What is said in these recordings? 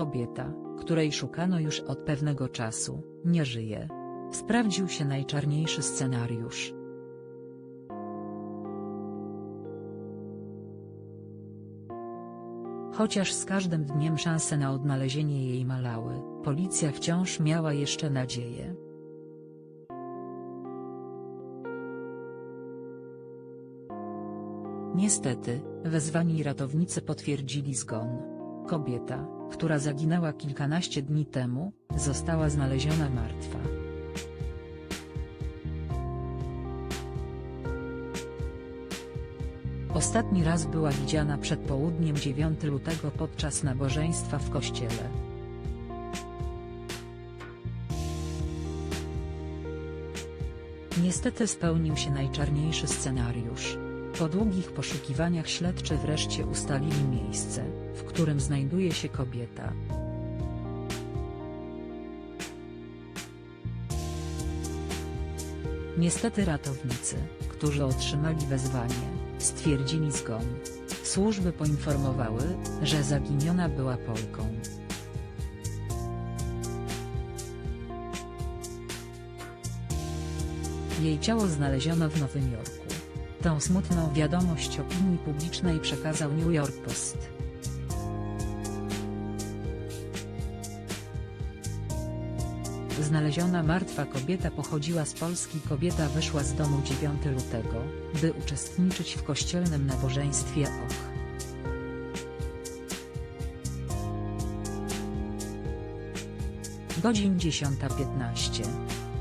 Kobieta, której szukano już od pewnego czasu, nie żyje. Sprawdził się najczarniejszy scenariusz. Chociaż z każdym dniem szanse na odnalezienie jej malały, policja wciąż miała jeszcze nadzieję. Niestety, wezwani ratownicy potwierdzili zgon. Kobieta, która zaginęła kilkanaście dni temu, została znaleziona martwa. Ostatni raz była widziana przed południem 9 lutego podczas nabożeństwa w kościele. Niestety spełnił się najczarniejszy scenariusz. Po długich poszukiwaniach śledczy wreszcie ustalili miejsce, w którym znajduje się kobieta. Niestety ratownicy, którzy otrzymali wezwanie, stwierdzili zgon. Służby poinformowały, że zaginiona była Polką. Jej ciało znaleziono w Nowym Jorku. Tę smutną wiadomość opinii publicznej przekazał New York Post. Znaleziona martwa kobieta pochodziła z Polski. Kobieta wyszła z domu 9 lutego, by uczestniczyć w kościelnym nabożeństwie Och. Godzin 10.15.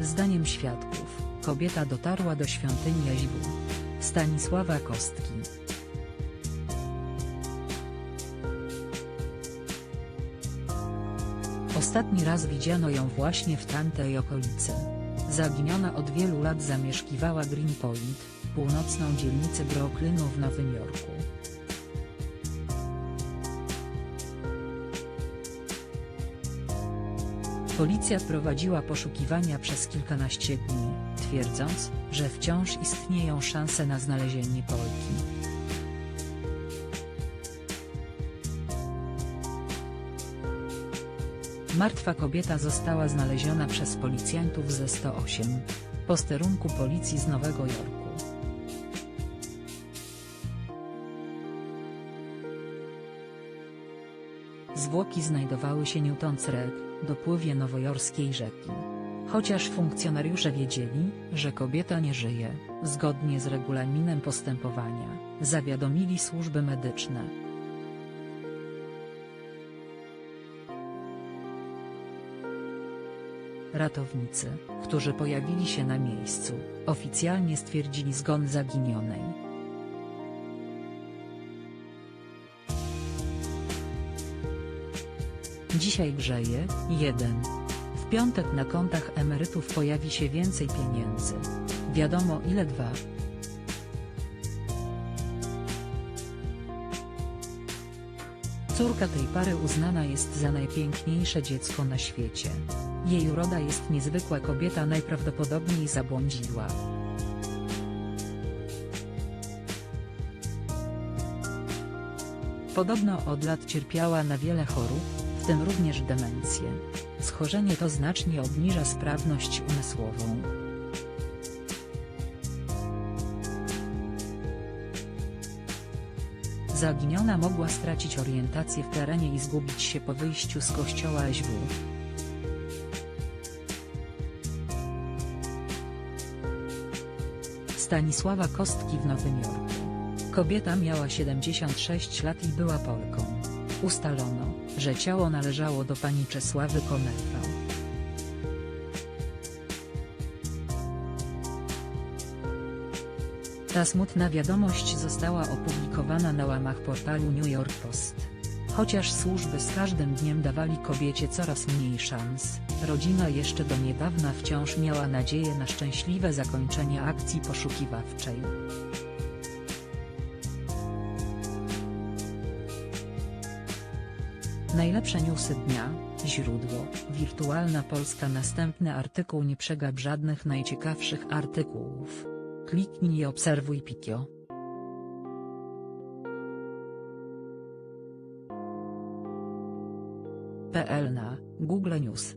Zdaniem świadków, kobieta dotarła do świątyni Jaźwu. Stanisława Kostki. Ostatni raz widziano ją właśnie w tamtej okolicy. Zaginiona od wielu lat zamieszkiwała Greenpoint, północną dzielnicę Brooklynu w Nowym Jorku. Policja prowadziła poszukiwania przez kilkanaście dni, twierdząc, że wciąż istnieją szanse na znalezienie Polki. Martwa kobieta została znaleziona przez policjantów ze 108 posterunku policji z Nowego Jorku. Zwłoki znajdowały się Newton's Reg, dopływie nowojorskiej rzeki. Chociaż funkcjonariusze wiedzieli, że kobieta nie żyje, zgodnie z regulaminem postępowania, zawiadomili służby medyczne. Ratownicy, którzy pojawili się na miejscu, oficjalnie stwierdzili zgon zaginionej. Dzisiaj grzeje, 1. W piątek na kontach emerytów pojawi się więcej pieniędzy. Wiadomo ile 2. Córka tej pary uznana jest za najpiękniejsze dziecko na świecie. Jej uroda jest niezwykła kobieta najprawdopodobniej zabłądziła. Podobno od lat cierpiała na wiele chorób, w tym również demencję. Schorzenie to znacznie obniża sprawność umysłową. Zaginiona mogła stracić orientację w terenie i zgubić się po wyjściu z kościoła SW. Stanisława Kostki w Nowym Jorku. Kobieta miała 76 lat i była Polką. Ustalono, że ciało należało do pani Czesławy Komerwa. Ta smutna wiadomość została opublikowana na łamach portalu New York Post. Chociaż służby z każdym dniem dawali kobiecie coraz mniej szans, rodzina jeszcze do niedawna wciąż miała nadzieję na szczęśliwe zakończenie akcji poszukiwawczej. Najlepsze newsy dnia, źródło, Wirtualna Polska Następny artykuł Nie przegap żadnych najciekawszych artykułów. Kliknij i obserwuj Pikio. PL na Google News.